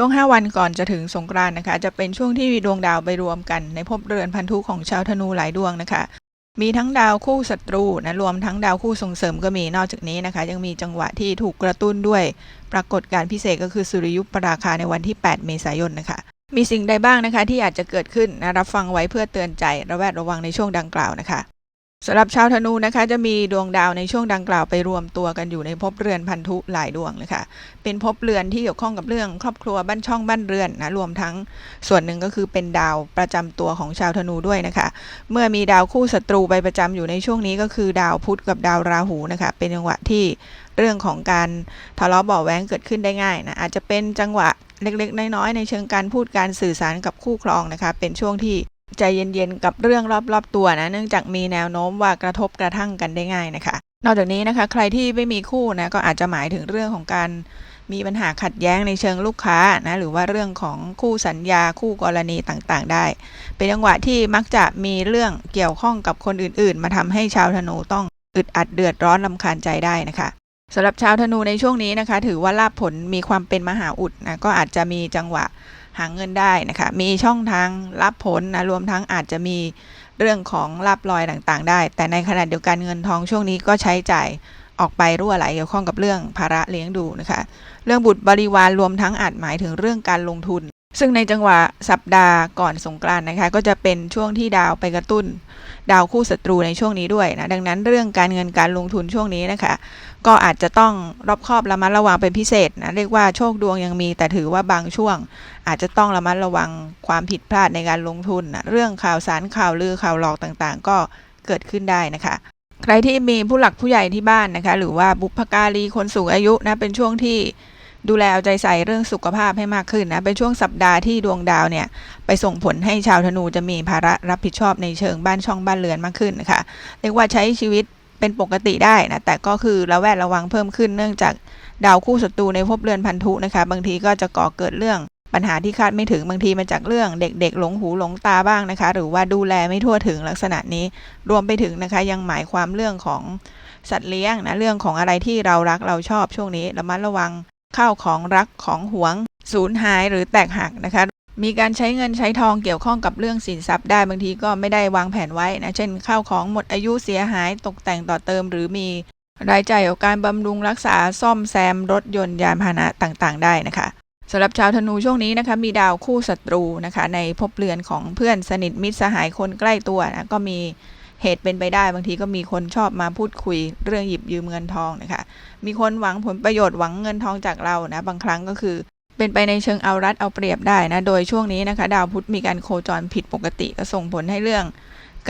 ช่วง 5 วันก่อนจะถึงสงกรานต์นะคะ จะเป็นช่วงที่ดวงดาวไปรวมกัน ในภพเรือนพันธุของชาวธนูหลายดวงนะคะ มีทั้งดาวคู่ศัตรูนะรวมทั้งดาวคู่ส่งเสริมก็มีนอกจากนี้นะคะ ยังมีจังหวะที่ถูกกระตุ้นด้วย ปรากฏการพิเศษก็คือสุริยุปราคาในวันที่ 8 เมษายนนะคะ มีสิ่งใดบ้างนะคะ ที่อาจจะเกิดขึ้นนะรับฟังไว้เพื่อเตือนใจระแวดระวังในช่วงดังกล่าวนะคะ สำหรับชาวธนูนะคะจะมีดวงดาวในช่วงดังกล่าวไปรวมตัวกันอยู่ในภพเรือนพันธุหลายดวงเลยค่ะเป็นภพเรือนที่เกี่ยวข้องกับเรื่องครอบครัวบ้านช่องบ้านเรือนนะรวมทั้งส่วนหนึ่งก็คือเป็นดาวประจำตัวของชาวธนูด้วยนะคะ เมื่อมีดาวคู่ศัตรูไปประจำอยู่ในช่วงนี้ก็คือดาวพุธกับดาวราหูนะคะ เป็นจังหวะที่เรื่องของการทะเลาะเบาะแว้งเกิดขึ้นได้ง่ายนะอาจจะเป็นจังหวะเล็กๆ น้อยๆในเชิงการพูดการสื่อสารกับคู่ครองนะคะ เป็นช่วงที่ ใจเย็นๆกับเรื่องรอบๆตัวนะ เนื่องจากมีแนวโน้มว่ากระทบกระทั่งกันได้ง่ายนะคะ นอกจากนี้นะคะ ใครที่ไม่มีคู่นะก็อาจจะหมายถึงเรื่องของการมีปัญหาขัดแย้งในเชิงลูกค้านะหรือว่าเรื่องของคู่สัญญาคู่กรณีต่างๆ ได้ เป็นจังหวะที่มักจะมีเรื่องเกี่ยวข้องกับคนอื่นๆ มาทำให้ชาวธนูต้องอึดอัดเดือดร้อนลำคาญใจได้นะคะสำหรับชาวธนูในช่วงนี้นะคะ ถือว่าลาภผลมีความเป็นมหาอุดนะก็อาจจะมีจังหวะ หาเงินได้นะคะ มีช่องทางรับผลนะรวมทั้งอาจจะมีเรื่องของรับลอยต่างๆ ได้ แต่ในขณะเดียวกันเงินทองช่วงนี้ก็ใช้จ่ายออกไปรั่วไหลเกี่ยวข้องกับเรื่องภาระเลี้ยงดูนะคะ เรื่องบุตรบริวารรวมทั้งอาจหมายถึงเรื่องการลงทุน ซึ่งในจังหวะสัปดาห์ก่อนสงกรานต์นะคะ ก็จะเป็นช่วงที่ดาวไปกระตุ้น ดาวคู่ศัตรูในช่วงนี้ด้วยนะ ดังนั้นเรื่องการเงินการลงทุนช่วงนี้นะคะ ก็อาจจะต้องรอบคอบระมัดระวังเป็นพิเศษนะ เรียกว่าโชคดวงยังมี แต่ถือว่าบางช่วง อาจจะต้องระมัดระวังความผิดพลาดในการลงทุนนะเรื่องข่าวสารข่าวลือข่าวหลอกต่างๆ ก็เกิดขึ้นได้นะคะใครที่มีผู้หลักผู้ใหญ่ที่บ้านนะคะ หรือว่าบุพการีคนสูงอายุนะเป็นช่วงที่ ดูแลเอาใจใส่เรื่องสุขภาพให้มากขึ้นนะเป็นช่วงสัปดาห์ที่ดวงดาวเนี่ยไปส่งผลให้ชาวธนูจะมีภาระรับผิดชอบในเชิงบ้านช่องบ้านเรือนมากขึ้นนะคะเรียกว่าใช้ชีวิตเป็นปกติได้นะแต่ก็คือระแวดระวังเพิ่มขึ้นเนื่องจากดาวคู่ศัตรูในภพเรือนพันธุนะคะ บางทีก็จะก่อเกิดเรื่องปัญหาที่คาดไม่ถึงบางทีมาจากเรื่องเด็กๆ หลงหูหลงตาบ้างนะคะ หรือว่าดูแลไม่ทั่วถึงลักษณะนี้ รวมไปถึงนะคะยังหมายความเรื่องของสัตว์เลี้ยงนะเรื่องของอะไรที่เรารักเราชอบช่วงนี้ระมัดระวัง ข้าวของรักของหวง สูญหายหรือแตกหักนะคะ มีการใช้เงินใช้ทองเกี่ยวข้องกับเรื่องสินทรัพย์ได้บางทีก็ไม่ได้วางแผนไว้นะ เช่นข้าวของหมดอายุเสียหายตกแต่งต่อเติม หรือมีรายจ่ายกับการบำรุงรักษาซ่อมแซมรถยนต์ยานพาหนะต่างๆ ได้นะคะสำหรับชาวธนูช่วงนี้นะคะมีดาวคู่ศัตรูนะคะในภพเรือนของเพื่อนสนิทมิตรสหายคนใกล้ตัวนะก็มี เหตุเป็นไปได้บางทีก็มีคนชอบมาพูดคุยเรื่องหยิบยืมเงินทองนะคะ มีคนหวังผลประโยชน์หวังเงินทองจากเรานะ บางครั้งก็คือเป็นไปในเชิงเอารัดเอาเปรียบได้นะ โดยช่วงนี้นะคะ ดาวพุธมีการโคจรผิดปกติก็ส่งผลให้เรื่อง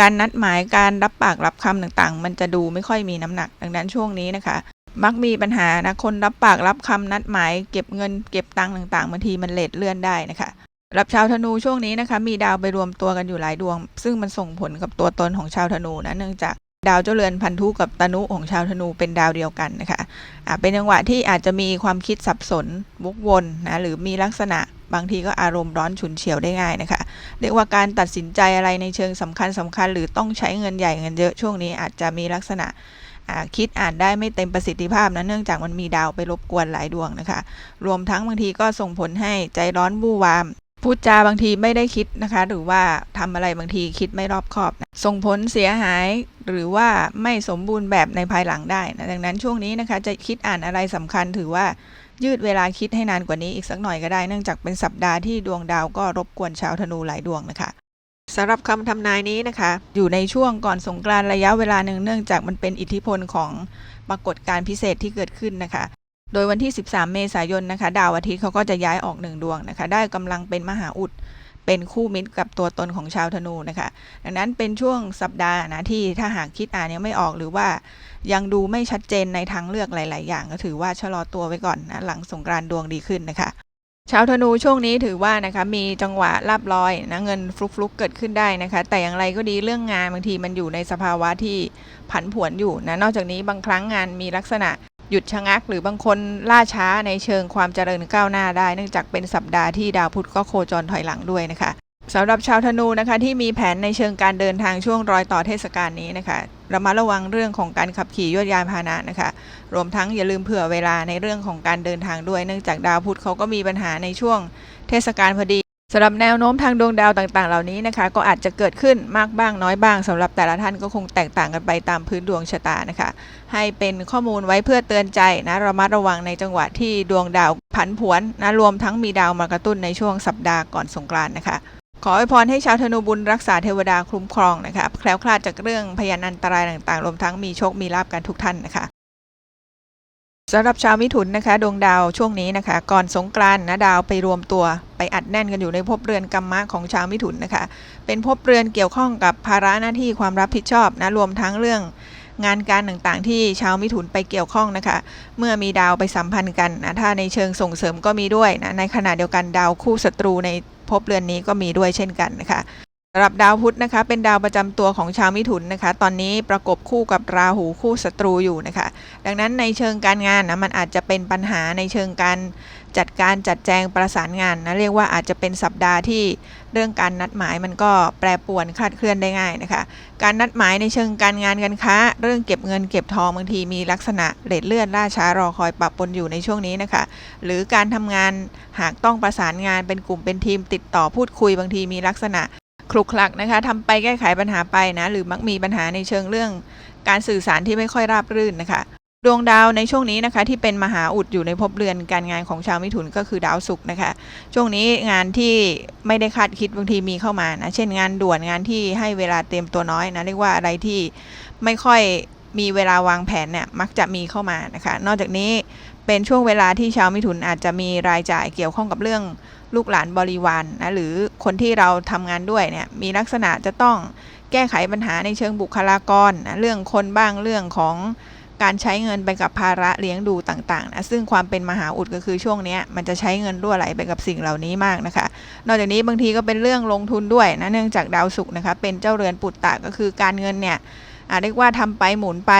การนัดหมายการรับปากรับคำต่างๆ มันจะดูไม่ค่อยมีน้ำหนัก ดังนั้นช่วงนี้นะคะ มักมีปัญหานะคนรับปากรับคำนัดหมาย เก็บเงินเก็บตังค์ต่างๆบางทีมันเลทเลื่อนได้นะคะ รับชาวธนูช่วงนี้นะคะมีดาวไปรวมตัวกันอยู่หลายดวง ซึ่งมันส่งผลกับตัวตนของชาวธนูนะเนื่องจากดาวเจ้าเรือนพันธุกับตนุของชาวธนูเป็นดาวเดียวกันนะคะะเป็นจังหวะที่อาจจะมีความคิดสับสนวกวนนะหรือมีลักษณะบางทีก็อารมณ์ร้อนฉุนเฉียวได้ง่ายนะคะ เรียกว่าการตัดสินใจอะไรในเชิงสำคัญสำคัญ หรือต้องใช้เงินใหญ่เงินเยอะช่วงนี้อาจจะมีลักษณะคิดอ่านได้ไม่เต็มประสิทธิภาพนะเนื่องจากมันมีดาวไปรบกวนหลายดวงนะคะ รวมทั้งบางทีก็ส่งผลให้ใจร้อนบู่วาม พูดจาบางทีไม่ได้คิดนะคะ หรือว่าทำอะไรบางทีคิดไม่รอบคอบนะส่งผลเสียหายหรือว่าไม่สมบูรณ์แบบในภายหลังได้นะดังนั้นช่วงนี้นะคะ จะคิดอ่านอะไรสำคัญถือว่ายืดเวลาคิดให้นานกว่านี้อีกสักหน่อยก็ได้ เนื่องจากเป็นสัปดาห์ที่ดวงดาวก็รบกวนชาวธนูหลายดวงนะคะสำหรับคำทำนายนี้นะคะ อยู่ในช่วงก่อนสงกรานระยะเวลาหนึ่งเนื่องจากมันเป็นอิทธิพลของปรากฏการณ์พิเศษที่เกิดขึ้นนะคะ โดยวันที่ 13 เมษายนนะคะ ดาวอาทิตย์เขาก็จะย้ายออกหนึ่งดวงนะคะ ได้กำลังเป็นมหาอุด เป็นคู่มิตรกับตัวตนของชาวธนูนะคะ ดังนั้นเป็นช่วงสัปดาห์นะที่ถ้าหากคิดอ่านยังไม่ออกหรือว่ายังดูไม่ชัดเจนในทางเลือกหลาย ๆ อย่าง ก็ถือว่าชะลอตัวไว้ก่อนนะหลังสงกรานดวงดีขึ้นนะคะชาวธนูช่วงนี้ถือว่านะคะมีจังหวะลาบลอยนะเงินฟลุกๆเกิดขึ้นได้นะคะ แต่อย่างไรก็ดีเรื่องงานบางทีมันอยู่ในสภาวะที่ผันผวนอยู่นะนอกจากนี้บางครั้งงานมีลักษณะ หยุดชะงักหรือบางคนล่าช้าในเชิงความเจริญก้าวหน้าได้ เนื่องจากเป็นสัปดาห์ที่ดาวพุธก็โคจรถอยหลังด้วยนะคะสำหรับชาวธนูนะคะที่มีแผนในเชิงการเดินทางช่วงรอยต่อเทศกาลนี้นะคะระมัดระวังเรื่องของการขับขี่ยวดยานพาหนะนะคะรวมทั้งอย่าลืมเผื่อเวลาในเรื่องของการเดินทางด้วย เนื่องจากดาวพุธเขาก็มีปัญหาในช่วงเทศกาลพอดี สำหรับแนวโน้มทางดวงดาวต่างๆ เหล่านี้นะคะ ก็อาจจะเกิดขึ้นมากบ้างน้อยบ้างสำหรับแต่ละท่านก็คงแตกต่างกันไปตามพื้นดวงชะตานะคะ ให้เป็นข้อมูลไว้เพื่อเตือนใจนะระมัดระวังในจังหวะที่ดวงดาวผันผวนนะรวมทั้งมีดาวมากระตุ้นในช่วงสัปดาห์ก่อนสงกรานต์นะคะ ขออวยพรให้ชาวธนูบุญรักษาเทวดาคุ้มครองนะคะแคล้วคลาดจากเรื่องพยานอันตรายต่างๆ รวมทั้งมีโชคมีลาบกันทุกท่านนะคะ สำหรับชาวมิถุนนะคะดวงดาวช่วงนี้นะคะ ก่อนสงกรานต์นะดาวไปรวมตัวไปอัดแน่นกันอยู่ในภพเรือนกรรมะของชาวมิถุนนะคะ เป็นภพเรือนเกี่ยวข้องกับภาระหน้าที่ความรับผิดชอบนะรวมทั้งเรื่องงานการต่างๆ ที่ชาวมิถุนไปเกี่ยวข้องนะคะ เมื่อมีดาวไปสัมพันธ์กันนะถ้าในเชิงส่งเสริมก็มีด้วยนะในขณะเดียวกันดาวคู่ศัตรูในภพเรือนนี้ก็มีด้วยเช่นกันนะคะำหรับดาวพุธนะคะ เป็นดาวประจำตัวของชาวมิถุนนะคะ ตอนนี้ประกบคู่กับราหูคู่ศัตรูอยู่นะคะ ดังนั้นในเชิงการงานนะมันอาจจะเป็นปัญหาในเชิงการจัดการจัดแจงประสานงานนะเรียกว่าอาจจะเป็นสัปดาห์ที่เรื่องการนัดหมายมันก็แปรปรวนคลาดเคลื่อนได้ง่ายนะคะ การนัดหมายในเชิงการงานการค้า เรื่องเก็บเงินเก็บทองบางทีมีลักษณะเลทเลื่อนล่าช้ารอคอยปรับปนอยู่ในช่วงนี้นะคะ หรือการทำงานหากต้องประสานงานเป็นกลุ่มเป็นทีมติดต่อพูดคุยบางทีมีลักษณะ คลุกคลักนะคะทำไปแก้ไขปัญหาไปนะ หรือมักมีปัญหาในเชิงเรื่องการสื่อสารที่ไม่ค่อยราบรื่นนะคะ ดวงดาวในช่วงนี้นะคะ ที่เป็นมหาอุดอยู่ในภพเรือนการงานของชาวมิถุนก็คือดาวศุกร์นะคะ ช่วงนี้งานที่ไม่ได้คาดคิดบางทีมีเข้ามานะ เช่นงานด่วนงานที่ให้เวลาเตรียมตัวน้อยนะ เรียกว่าอะไรที่ไม่ค่อย มีเวลาวางแผนเนี่ยมักจะมีเข้ามานะคะ นอกจากนี้เป็นช่วงเวลาที่ชาวมิถุนอาจจะมีรายจ่ายเกี่ยวข้องกับเรื่องลูกหลานบริวารนนะหรือคนที่เราทำงานด้วยเนี่ยมีลักษณะจะต้องแก้ไขปัญหาในเชิงบุคลากรนะเรื่องคนบ้างเรื่องของการใช้เงินไปกับภาระเลี้ยงดูต่างๆนะซึ่งความเป็นมหาอุดก็คือช่วงนี้มันจะใช้เงินรั่วไหลไปกับสิ่งเหล่านี้มากนะคะ นอกจากนี้บางทีก็เป็นเรื่องลงทุนด้วยนะเนื่องจากดาวศุกร์นะคะเป็นเจ้าเรือนปุตตะก็คือการเงินเนี่ย เรียกว่าทำไปหมุนไป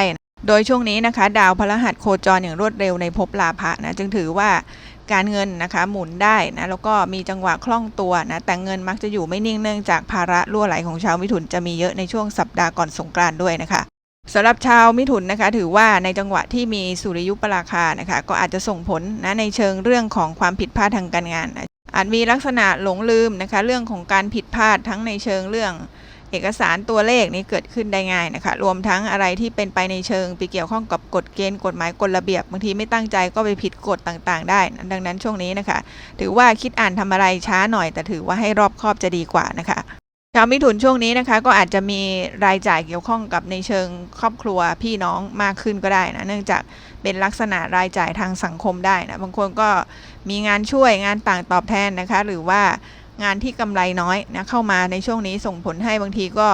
โดยช่วงนี้นะคะ ดาวพฤหัสโคจรอย่างรวดเร็วในภพลาภะนะจึงถือว่าการเงินนะคะหมุนได้นะแล้วก็มีจังหวะคล่องตัวนะแต่เงินมักจะอยู่ไม่นิ่งเนื่องจากภาระรั่วไหลของชาวมิถุนจะมีเยอะในช่วงสัปดาห์ก่อนสงกรานต์ด้วยนะคะสำหรับชาวมิถุนนะคะ ถือว่าในจังหวะที่มีสุริยุปราคานะคะ ก็อาจจะส่งผลนะในเชิงเรื่องของความผิดพลาดทางการงานนะอาจมีลักษณะหลงลืมนะคะ เรื่องของการผิดพลาดทั้งในเชิงเรื่อง เอกสารตัวเลขนี้เกิดขึ้นได้ง่ายนะคะ รวมทั้งอะไรที่เป็นไปในเชิงไปเกี่ยวข้องกับกฎเกณฑ์กฎหมายกฎระเบียบบางทีไม่ตั้งใจก็ไปผิดกฎต่างๆ ได้ ดังนั้นช่วงนี้นะคะ ถือว่าคิดอ่านทำอะไรช้าหน่อย แต่ถือว่าให้รอบคอบจะดีกว่านะคะชาวมิถุนช่วงนี้นะคะ ก็อาจจะมีรายจ่ายเกี่ยวข้องกับในเชิงครอบครัวพี่น้องมากขึ้นก็ได้นะเนื่องจากเป็นลักษณะรายจ่ายทางสังคมได้นะบางคนก็มีงานช่วยงานต่างตอบแทนนะคะ หรือว่า งานที่กำไรน้อยนะเข้ามาในช่วงนี้ส่งผลให้บางทีก็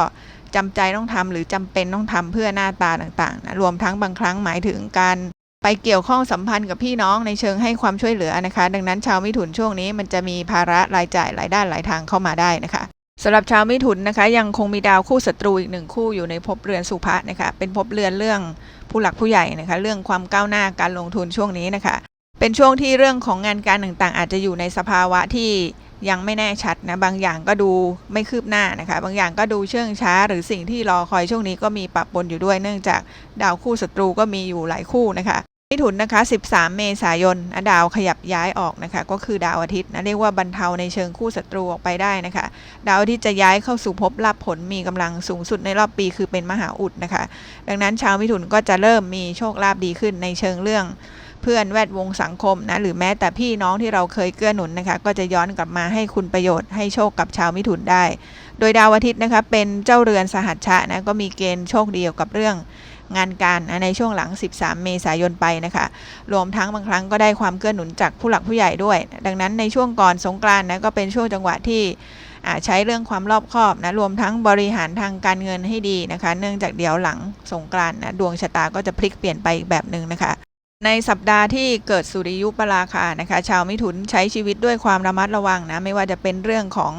จำใจต้องทำหรือจำเป็นต้องทำเพื่อหน้าตาต่างๆนะรวมทั้งบางครั้งหมายถึงการไปเกี่ยวข้องสัมพันธ์กับพี่น้องในเชิงให้ความช่วยเหลือนะคะ ดังนั้นชาวมิถุนช่วงนี้มันจะมีภาระรายจ่ายหลายด้านหลายทางเข้ามาได้นะคะสำหรับชาวมิถุนนะคะ ยังคงมีดาวคู่ศัตรูอีกหนึ่งคู่อยู่ในภพเรือนสุภะนะคะ เป็นภพเรือนเรื่องผู้หลักผู้ใหญ่นะคะ เรื่องความก้าวหน้าการลงทุนช่วงนี้นะคะ เป็นช่วงที่เรื่องของงานการต่างๆ อาจจะอยู่ในสภาวะที่ ยังไม่แน่ชัดนะบางอย่างก็ดูไม่คืบหน้านะคะ บางอย่างก็ดูเชื่องช้า หรือสิ่งที่รอคอยช่วงนี้ก็มีปะปนอยู่ด้วย เนื่องจากดาวคู่ศัตรูก็มีอยู่หลายคู่นะคะมิถุนนะคะ 13 เมษายนดาวขยับย้ายออกนะคะ ก็คือดาวอาทิตย์นะเรียกว่าบรรเทาในเชิงคู่ศัตรูออกไปได้นะคะ ดาวอาทิตย์จะย้ายเข้าสู่ภพลาภผลมีกำลังสูงสุดในรอบปีคือเป็นมหาอุดนะคะ ดังนั้นชาวมิถุนก็จะเริ่มมีโชคลาภดีขึ้นในเชิงเรื่อง พื่อนแวดวงสังคมนะหรือแม้แต่พี่น้องที่เราเคยเกื้อหนุนนะคะ ก็จะย้อนกลับมาให้คุณประโยชน์ให้โชคกับชาวมิถุนได้ โดยดาวอาทิตย์นะคะเป็นเจ้าเรือนสหัชชะนะก็มีเกณฑ์โชคดีเกี่ยวกับเรื่องงานการในช่วงหลัง 13 เมษายนไปนะคะ รวมทั้งบางครั้งก็ได้ความเกื้อหนุนจากผู้หลักผู้ใหญ่ด้วย ดังนั้นในช่วงก่อนสงกรานต์นะก็เป็นช่วงจังหวะที่ใช้เรื่องความรอบคอบนะรวมทั้งบริหารทางการเงินให้ดีนะคะ เนื่องจากเดี๋ยวหลังสงกรานต์นะดวงชะตาก็จะพลิกเปลี่ยนไปอีกแบบหนึ่งนะคะ ในสัปดาห์ที่เกิดสุริยุปราคานะคะ ชาวมิถุนใช้ชีวิตด้วยความระมัดระวังนะ ไม่ว่าจะเป็นเรื่องของ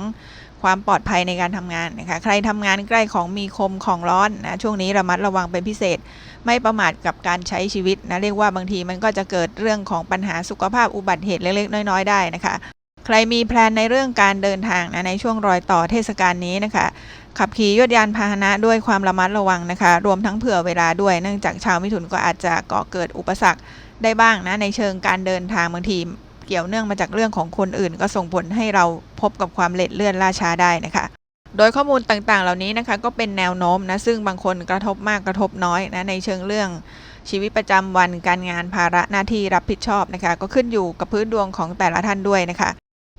ความปลอดภัยในการทำงานนะคะ ใครทำงานใกล้ของมีคมของร้อนนะ ช่วงนี้ระมัดระวังเป็นพิเศษ ไม่ประมาทกับการใช้ชีวิตนะ เรียกว่าบางทีมันก็จะเกิดเรื่องของปัญหาสุขภาพอุบัติเหตุเล็กๆ น้อยๆ ได้นะคะ ใครมีแพลนในเรื่องการเดินทางนะในช่วงรอยต่อเทศกาลนี้นะคะ ขับขี่ยวดยานพาหนะด้วยความระมัดระวังนะคะ รวมทั้งเผื่อเวลาด้วย เนื่องจากชาวมิถุนก็อาจจะก่อเกิดอุปสรรคได้บ้างนะในเชิงการเดินทางบางทีเกี่ยวเนื่องมาจากเรื่องของคนอื่น ก็ส่งผลให้เราพบกับความเล็ดเลื่อนล่าช้าได้นะคะ โดยข้อมูลต่างๆ เหล่านี้นะคะก็เป็นแนวโน้มนะซึ่งบางคนกระทบมากกระทบน้อยนะในเชิงเรื่องชีวิตประจำวันการงานภาระหน้าที่รับผิดชอบนะคะ ก็ขึ้นอยู่กับพื้นดวงของแต่ละท่านด้วยนะคะ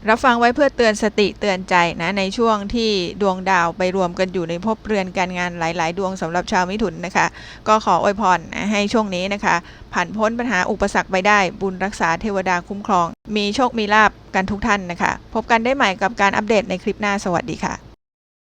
รับฟังไว้เพื่อเตือนสติเตือนใจนะในช่วงที่ดวงดาวไปรวมกันอยู่ในภพเรือนการงานหลาย ๆ ดวงสำหรับชาวมิถุนนะคะ ก็ขออวยพรให้ช่วงนี้นะคะ ผ่านพ้นปัญหาอุปสรรคไปได้บุญรักษาเทวดาคุ้มครอง มีโชคมีลาบกันทุกท่านนะคะ พบกันได้ใหม่กับการอัปเดตในคลิปหน้าสวัสดีค่ะ